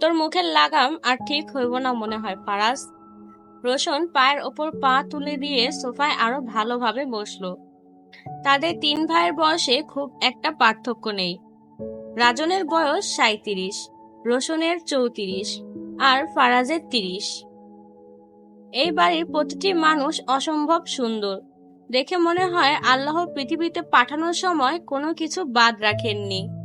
তোর মুখের লাগাম আর ঠিক হইব না মনে হয়, ফারাজ। রোশন পায়ের ওপর পা তুলে দিয়ে সোফায় আরও ভালোভাবে বসল। তাদের তিন ভাইয়ের বয়সে খুব একটা পার্থক্য নেই। রাজনের বয়স সাঁত্রিশ রোশনের চৌত্রিশ আর ফারাজের তিরিশ। এই বাড়ির প্রতিটি মানুষ অসম্ভব সুন্দর। দেখে মনে হয় আল্লাহ পৃথিবীতে পাঠানোর সময় কোনো কিছু বাদ রাখেননি।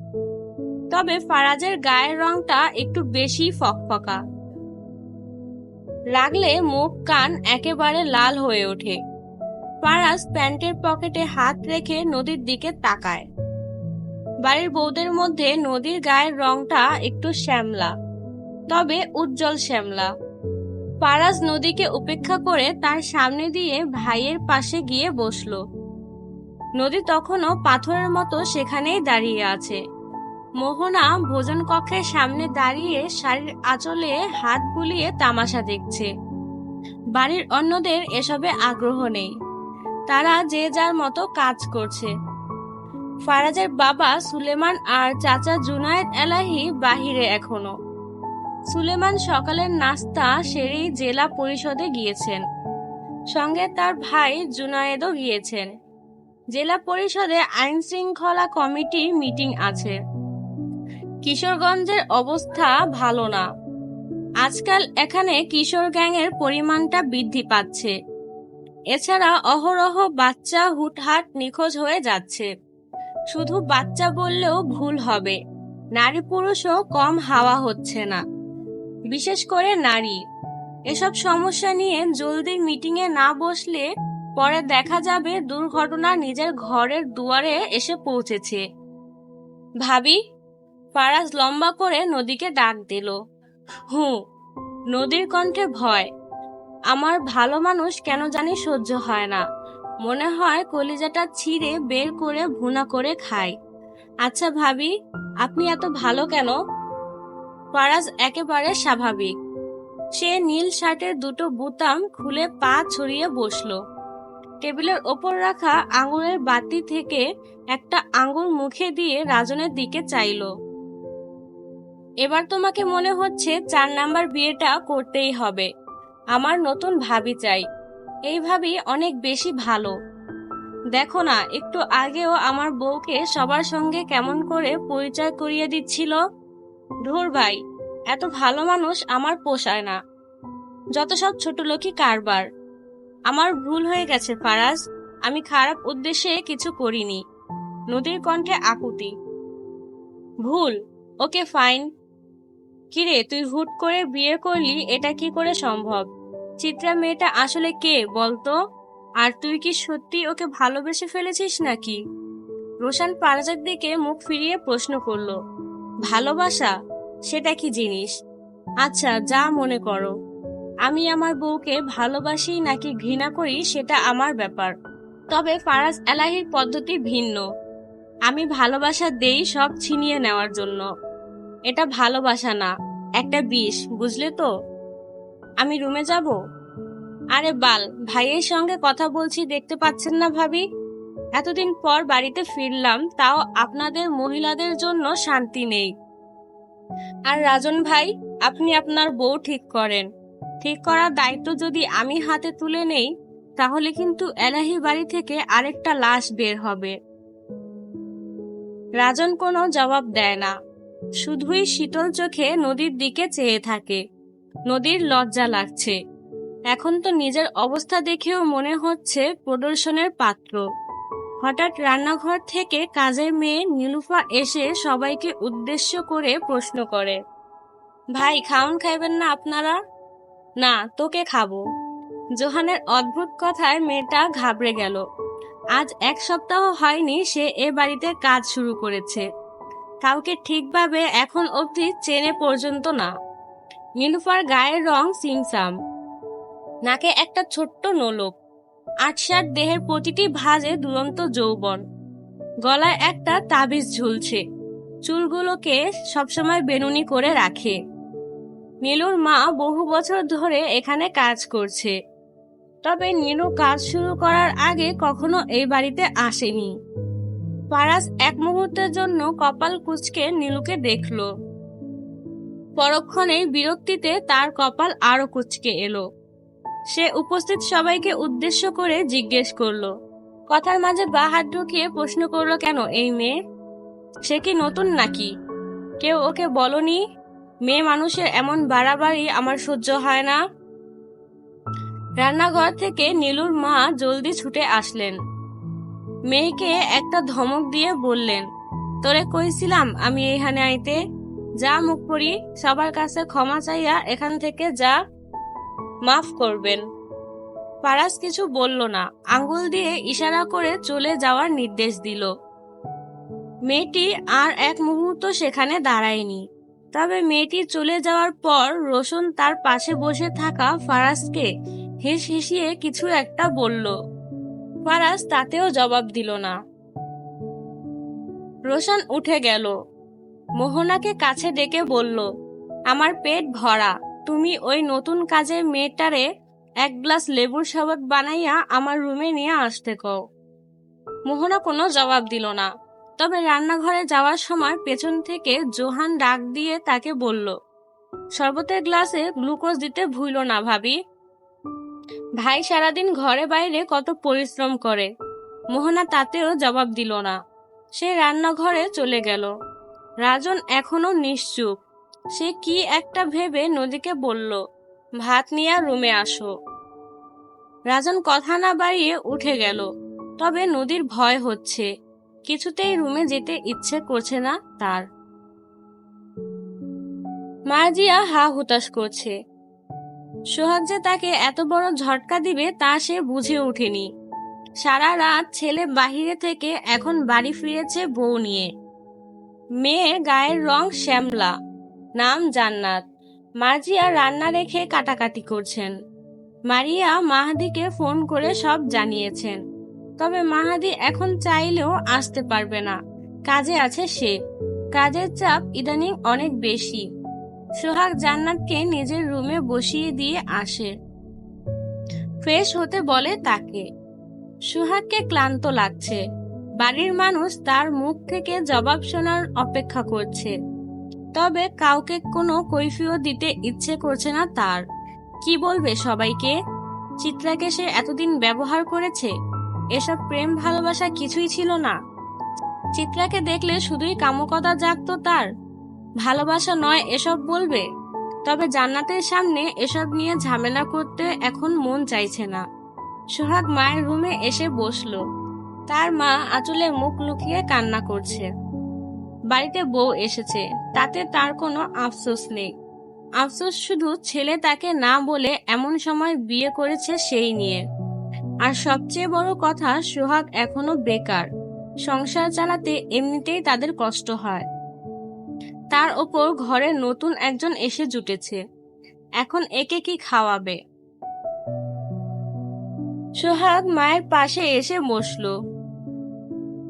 তবে ফারাজের গায়ের রংটা একটু বেশি ফকফকা। লাগলে মুখ কান একেবারে লাল হয়ে ওঠে। ফারাজ প্যান্টের পকেটে হাত রেখে নদীর দিকে তাকায়। বাড়ির বউদের মধ্যে নদীর গায়ের রংটা একটু শ্যামলা, তবে উজ্জ্বল শ্যামলা। ফারাজ নদীকে উপেক্ষা করে তার সামনে দিয়ে ভাইয়ের পাশে গিয়ে বসল। নদী তখনও পাথরের মতো সেখানেই দাঁড়িয়ে আছে। মোহনা ভোজন কক্ষের সামনে দাঁড়িয়ে শাড়ির আঁচলে হাত বুলিয়ে তামাশা দেখছে। বাড়ির অন্যদের এসবে আগ্রহ নেই। তারা যে যার মতো কাজ করছে। ফারাজের বাবা সুলেমান আর চাচা জুনায়েদ এলাহি বাহিরে এখনও। সুলেমান সকালের নাস্তা সেরেই জেলা পরিষদে গিয়েছেন। সঙ্গে তার ভাই জুনায়েদও গিয়েছেন। জেলা পরিষদে আইন শৃঙ্খলা কমিটি মিটিং আছে। কিশোরগঞ্জের অবস্থা ভালো না। আজকাল এখানে কিশোর গ্যাংয়ের পরিমাণটা বৃদ্ধি পাচ্ছে। এছাড়া অহরহ বাচ্চা হুটহাট নিখোঁজ হয়ে যাচ্ছে। শুধু বাচ্চা বললেও ভুল হবে। নারী পুরুষও কম হাওয়া হচ্ছে না। বিশেষ করে নারী। এসব সমস্যা নিয়ে জলদি মিটিংয়ে না বসলে পরে দেখা যাবে দুর্ঘটনা নিজের ঘরের দুয়ারে এসে পৌঁছেছে। ভাবি ফারাজ লম্বা করে নদীকে ডাক দিল। হুঁ, নদীর কণ্ঠে ভয়। আমার ভালো মানুষ কেন জানি সহ্য হয় না। মনে হয় কলিজাটা ছিঁড়ে বের করে ভুনা করে খায় আচ্ছা ভাবি, আপনি এত ভালো কেন? ফারাজ একেবারে স্বাভাবিক। সে নীল শার্টের দুটো বুতাম খুলে পা ছড়িয়ে বসল। টেবিলের ওপর রাখা আঙুরের বাতি থেকে একটা আঙুর মুখে দিয়ে রাজনের দিকে চাইলো। এবার তোমাকে মনে হচ্ছে চার নাম্বার বিয়েটা করতেই হবে। আমার নতুন ভাবি চাই। এই ভাবি অনেক বেশি ভালো। দেখো না, একটু আগেও আমার বউকে সবার সঙ্গে কেমন করে পরিচয় করিয়ে দিচ্ছিল। ধুর ভাই, এত ভালো মানুষ আমার পোষায় না। যত সব ছোট লোকই কারবার। আমার ভুল হয়ে গেছে ফারাজ, আমি খারাপ উদ্দেশ্যে কিছু করিনি। নদীর কণ্ঠে আকুতি। ভুল, ওকে ফাইন। কিরে, তুই হুট করে বিয়ে করলি, এটা কি করে সম্ভব? চিত্রা, মেয়েটা আসলে কে, বলতো? আর তুই কি সত্যি ওকে ভালোবেসে ফেলেছিস নাকি? রোশান পারাজের দিকে মুখ ফিরিয়ে প্রশ্ন করল, ভালোবাসা? সেটা কি জিনিস? আচ্ছা যা মনে করো। আমি আমার বউকে ভালোবাসি নাকি ঘৃণা করি, সেটা আমার ব্যাপার। তবে ফারাজ এলাহির পদ্ধতি ভিন্ন। আমি ভালোবাসা দেই সব ছিনিয়ে নেওয়ার জন্য। এটা ভালোবাসা না, একটা বিষ, বুঝলে তো? আমি রুমে যাব? আরে বাল, ভাইয়ের সঙ্গে কথা বলছি, দেখতে পাচ্ছেন না ভাবি? এতদিন পর বাড়িতে ফিরলাম, তাও আপনাদের মহিলাদের জন্য শান্তি নেই। আর রাজন ভাই, আপনি আপনার বউ ঠিক করেন। ঠিক করার দায়িত্ব যদি আমি হাতে তুলে নেই, তাহলে কিন্তু এলাহি বাড়ি থেকে আরেকটা লাশ বের হবে। রাজন কোনো জবাব দেয় না। শুধুই শীতল চোখে নদীর দিকে চেয়ে থাকে। নদীর লজ্জা লাগছে। এখন তো নিজের অবস্থা দেখেও মনে হচ্ছে প্রদর্শনের পাত্র। হঠাৎ রান্নাঘর থেকে কাজের মেয়ে নীলুফা এসে সবাইকে উদ্দেশ্য করে প্রশ্ন করে, ভাই খাউন খাইবেন না আপনারা? না, তোকে খাব। জোহানের অদ্ভুত কথায় মেয়েটা ঘাবড়ে গেল। আজ এক সপ্তাহ হয়নি সে এ বাড়িতে কাজ শুরু করেছে। কাউকে ঠিকভাবে এখন অবধি চেনে পর্যন্ত না। নীলুফার গায়ের রং সিমসাম। নাকে একটা ছোট্ট নোলক। আটসাট দেহের প্রতিটি ভাঁজে দুরন্ত যৌবন। গলায় একটা তাবিজ ঝুলছে। চুলগুলোকে সবসময় বেনুনি করে রাখে। নীলুর মা বহু বছর ধরে এখানে কাজ করছে। তবে নীলু কাজ শুরু করার আগে কখনো এই বাড়িতে আসেনি। ফারাজ এক মুহূর্তের জন্য কপাল কুচকে নীলুকে দেখল। পরক্ষণেই বিরক্তিতে তার কপাল আরও কুচকে এলো। সে উপস্থিত সবাইকে উদ্দেশ্য করে জিজ্ঞেস করল, কথার মাঝে বা হাত ঢুকিয়ে প্রশ্ন করল কেন এই মেয়ে? সে কি নতুন নাকি? কেউ ওকে বলনি? মেয়ে মানুষের এমন বাড়াবাড়ি আমার সহ্য হয় না? রান্নাঘর থেকে নীলুর মা জলদি ছুটে আসলেন। মেয়েকে একটা ধমক দিয়ে বললেন, তোরে কইছিলাম আমি এখানে আইতে। যা মুখ পড়ি সবার কাছে ক্ষমা চাইয়া এখান থেকে যা, মাফ করবেন। পারাস কিছু বলল না, আঙ্গুল দিয়ে ইশারা করে চলে যাওয়ার নির্দেশ দিল। মেয়েটি আর এক মুহূর্ত সেখানে দাঁড়ায়নি। তবে মেয়েটি চলে যাওয়ার পর রোশন তার পাশে বসে থাকা ফারাজকে হেস হেসিয়ে কিছু একটা বলল। ফারাজ তাতেও জবাব দিল না। রোশন উঠে গেল। মোহনাকে কাছে ডেকে বলল, আমার পেট ভরা। তুমি ওই নতুন কাজের মেয়েটারে এক গ্লাস লেবুর শরবত বানাইয়া আমার রুমে নিয়ে আসতে কও। মোহনা কোনো জবাব দিল না। তবে রান্নাঘরে যাওয়ার সময় পেছন থেকে জোহান ডাক দিয়ে তাকে বলল, শরবতের গ্লাসে গ্লুকোজ দিতে ভুইল না ভাবি। ভাই সারাদিন ঘরে বাইরে কত পরিশ্রম করে। মোহনা তাতেও জবাব দিল না। সে রান্নাঘরে চলে গেল। রাজন এখনও নিশ্চুপ। সে কি একটা ভেবে নদীকে বলল, ভাত নিয়ে রুমে আসো। রাজন কথা না বাড়িয়ে উঠে গেল। তবে নদীর ভয় হচ্ছে। কিছুতেই রুমে যেতে ইচ্ছে করছে না তার। মার্জিয়া হা হুতাশ করছে। সোহাগ যে তাকে এত বড় ঝটকা দিবে তা সে বুঝে ওঠেনি। সারা রাত ছেলে বাহিরে থেকে এখন বাড়ি ফিরেছে বউ নিয়ে। মেয়ে গায়ের রং শ্যামলা, নাম জান্নাত। মার্জিয়া রান্না রেখে কাটাকাটি করছেন। মারিয়া মাহাদিকে ফোন করে সব জানিয়েছেন। তবে মাহাদি এখন চাইলেও আসতে পারবে না। কাজে আছে সে। কাজের চাপ ইদানিং অনেক বেশি। সোহাগ জান্নাতকে নিজের রুমে বসিয়ে দিয়ে আসে। ফ্রেশ হতে বলে তাকে। সোহাগকে ক্লান্ত লাগছে। বাড়ির মানুষ তার মুখ থেকে জবাব শোনার অপেক্ষা করছে। তবে কাউকে কোনো কৈফিও দিতে ইচ্ছে করছে না তার। কি বলবে সবাইকে? চিত্রাকে সে এতদিন ব্যবহার করেছে? এসব প্রেম ভালোবাসা কিছুই ছিল না। চিত্রাকে দেখলে শুধুই কামকতা জাগত তার। ভালোবাসা নয়, এসব বলবে। তবে জান্নাতের সামনে এসব নিয়ে ঝামেলা করতে এখন মন চাইছে না। সোহাগ মায়ের রুমে এসে বসল। তার মা আঁচলে মুখ লুকিয়ে কান্না করছে। বাড়িতে বউ এসেছে, তাতে তার কোনো আফসোস নেই। আফসোস শুধু ছেলে তাকে না বলে এমন সময় বিয়ে করেছে সেই নিয়ে। আর সবচেয়ে বড় কথা, সোহাগ এখনও বেকার। সংসার চালাতে এমনিতেই তাদের কষ্ট হয়। তার ওপর ঘরে নতুন একজন এসে জুটেছে। এখন একে কি খাওয়াবে? সোহাগ মায়ের পাশে এসে বসল।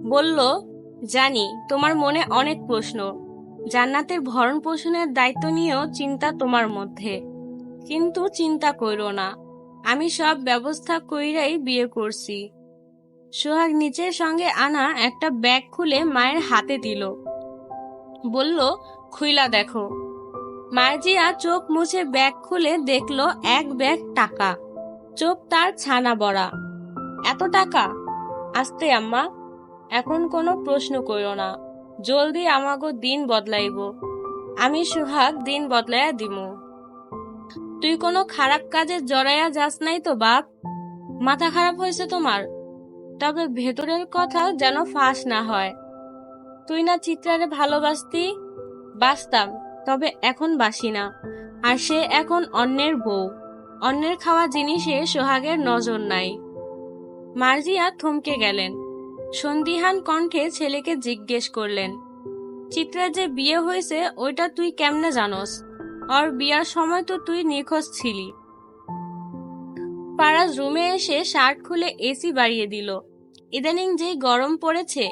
বলল, জানি, তোমার মনে অনেক প্রশ্ন। জান্নাতের ভরণ পোষণের দায়িত্ব নিয়েও চিন্তা তোমার মধ্যে। কিন্তু চিন্তা কইরো না, আমি সব ব্যবস্থা কইরাই বিয়ে করছি। সোহাগ নিচের সঙ্গে আনা একটা ব্যাগ খুলে মায়ের হাতে দিল। বলল, খুইলা দেখো। মার্জিয়া চোখ মুছে ব্যাগ খুলে দেখল এক ব্যাগ টাকা। চোখ তার ছানা বড়া। এত টাকা? আস্তে আম্মা, এখন কোনো প্রশ্ন কইরো না। জলদি আমাগো দিন বদলাইব। আমি সুহাগ দিন বদলাইয়া দিমু। তুই কোনো খারাপ কাজে জড়াইয়া যাস নাই তো, বাপ? মাথা খারাপ হয়েছে তোমার। তবে ভেতরের কথা যেন ফাঁস না হয়। তুই না চিত্রারে ভালোবাসতি? বাসতাম তবে এখন বাসি না। আর সে এখন অন্যের বউ। অন্যের খাওয়া জিনিসে সোহাগের নজর নাই। মার্জিয়া থমকে গেলেন। সন্দিহান কণ্ঠে ছেলেকে জিজ্ঞেস করলেন, চিত্রার যে বিয়ে হয়েছে, ওইটা তুই কেমনে জানোস? আর বিয়ার সময় তো তুই নিখোঁজ ছিলি। পারাজ রুমে এসে শার্ট খুলে এসি বাড়িয়ে দিল। ইদানিং যে গরম পড়েছে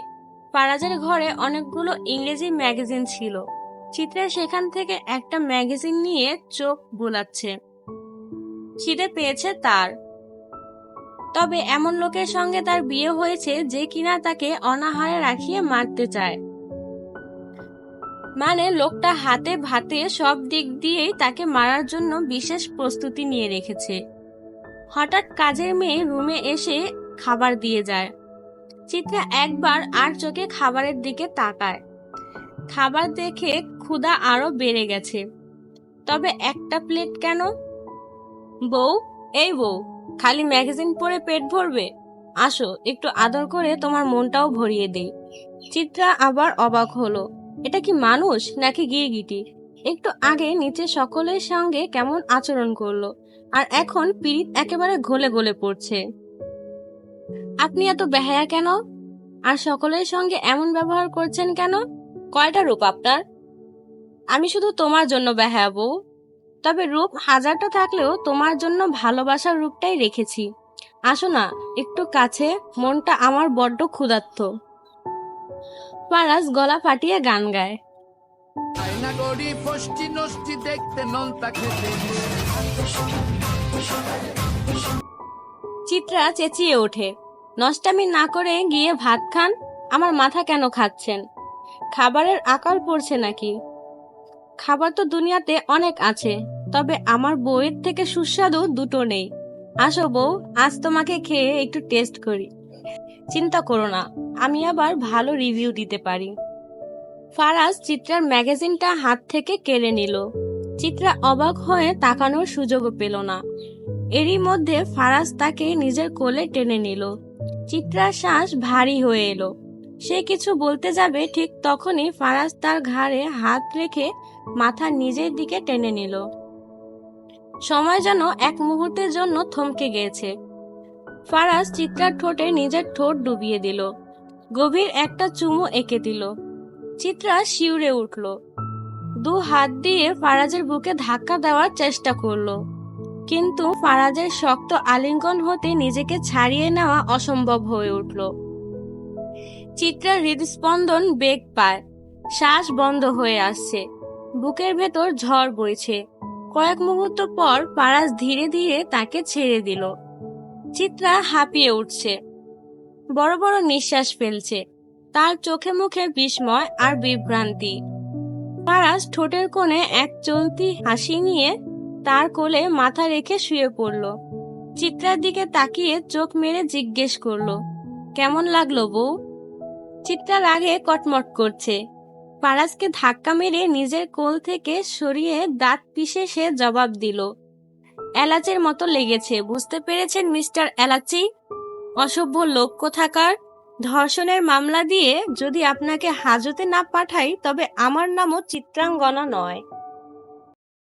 পারাজের ঘরে অনেকগুলো ইংরেজি ম্যাগাজিন ছিল। চিত্রা সেখান থেকে একটা ম্যাগাজিন নিয়ে চোখ বোলাচ্ছে। খিদে পেয়েছে তার। তবে এমন লোকের সঙ্গে তার বিয়ে হয়েছে যে কিনা তাকে অনাহারে রাখিয়ে মারতে চায়। মানে লোকটা হাতে ভাতে সব দিক দিয়েই তাকে মারার জন্য বিশেষ প্রস্তুতি নিয়ে রেখেছে। হঠাৎ কাজের মেয়ে রুমে এসে খাবার দিয়ে যায়। চিত্রা একবার আর চোখে খাবারের দিকে তাকায়। খাবার দেখে ক্ষুধা আরও বেড়ে গেছে। তবে একটা প্লেট কেন? বউ, এই বউ, খালি ম্যাগাজিন পড়ে পেট ভরবে? আসো, একটু আদর করে তোমার মনটাও ভরিয়ে দেই। চিত্রা আবার অবাক হলো। এটা কি মানুষ নাকি গিরগিটি? একটু আগে নিচে সকলের সঙ্গে কেমন আচরণ করল, আর এখন পিরিত একেবারে গলে গলে পড়ছে। আপনি এত বেহায়া কেন? আর সকলের সঙ্গে এমন ব্যবহার করছেন কেন? কয়টা রূপ আপনার? আমি শুধু তোমার জন্য বেহায়া বউ। তবে রূপ হাজারটা থাকলেও তোমার জন্য ভালোবাসার রূপটাই রেখেছি। আসো না একটু কাছে মনটা আমার বড্ড ক্ষুধার্ত। পারাস গলা ফাটিয়ে গান গায়। চিত্রা চেঁচিয়ে ওঠে। নষ্টামি না করে গিয়ে ভাত খান? আমার মাথা কেন খাচ্ছেন? খাবারের আকাল পড়ছে নাকি? খাবার তো দুনিয়াতে অনেক আছে, তবে আমার বউয়ের থেকে সুস্বাদু দুটো নেই। আসো বউ, আজ তোমাকে খেয়ে একটু টেস্ট করি। চিন্তা করো না, আমি আবার ভালো রিভিউ দিতে পারি। ফারাজ চিত্রার ম্যাগাজিনটা হাত থেকে কেড়ে নিল। চিত্রা অবাক হয়ে তাকানোর সুযোগও পেল না। এরই মধ্যে ফারাজ তাকে নিজের কোলে টেনে নিল। চিত্রার শ্বাস ভারী হয়ে এলো। সে কিছু বলতে যাবে ঠিক তখনই ফারাজ তার ঘাড়ে হাত রেখে মাথা নিজের দিকে টেনে নিল। সময় যেন এক মুহূর্তের জন্য থমকে গিয়েছে ফারাজ চিত্রার ঠোঁটে নিজের ঠোঁট ডুবিয়ে দিল। গভীর একটা চুমু এঁকে দিল। চিত্রা শিউরে উঠল। দু হাত দিয়ে ফারাজের বুকে ধাক্কা দেওয়ার চেষ্টা করল। কিন্তু ফারাজের শক্ত আলিঙ্গন হতে নিজেকে ছাড়িয়ে নেওয়া অসম্ভব হয়ে উঠল। চিত্রার হৃদস্পন্দন বেগ পায়। শ্বাস বন্ধ হয়ে আসছে। বুকের ভেতর ঝড় বইছে। কয়েক মুহূর্ত পর ফারাজ ধীরে ধীরে তাকে ছেড়ে দিল। চিত্রা হাঁপিয়ে উঠছে। বড় বড় নিঃশ্বাস ফেলছে। তার চোখে মুখে বিস্ময় আর বিভ্রান্তি। ফারাজ ঠোঁটের কোণে এক চলতি হাসি নিয়ে তার কোলে মাথা রেখে শুয়ে পড়ল। চিত্রার দিকে তাকিয়ে চোখ মেরে জিজ্ঞেস করল, কেমন লাগল বউ? চিত্রার আগে কটমট করছে। পারাসকে ধাক্কা মেরে নিজের কোল থেকে সরিয়ে দাঁত পিষে সে জবাব দিল, এলাচের মতো লেগেছে, বুঝতে পেরেছেন মিস্টার এলাচি? অসভ্য লোক কোথাকার? ধর্ষণের মামলা দিয়ে যদি আপনাকে হাজতে না পাঠাই, তবে আমার নামও চিত্রাঙ্গনা নয়।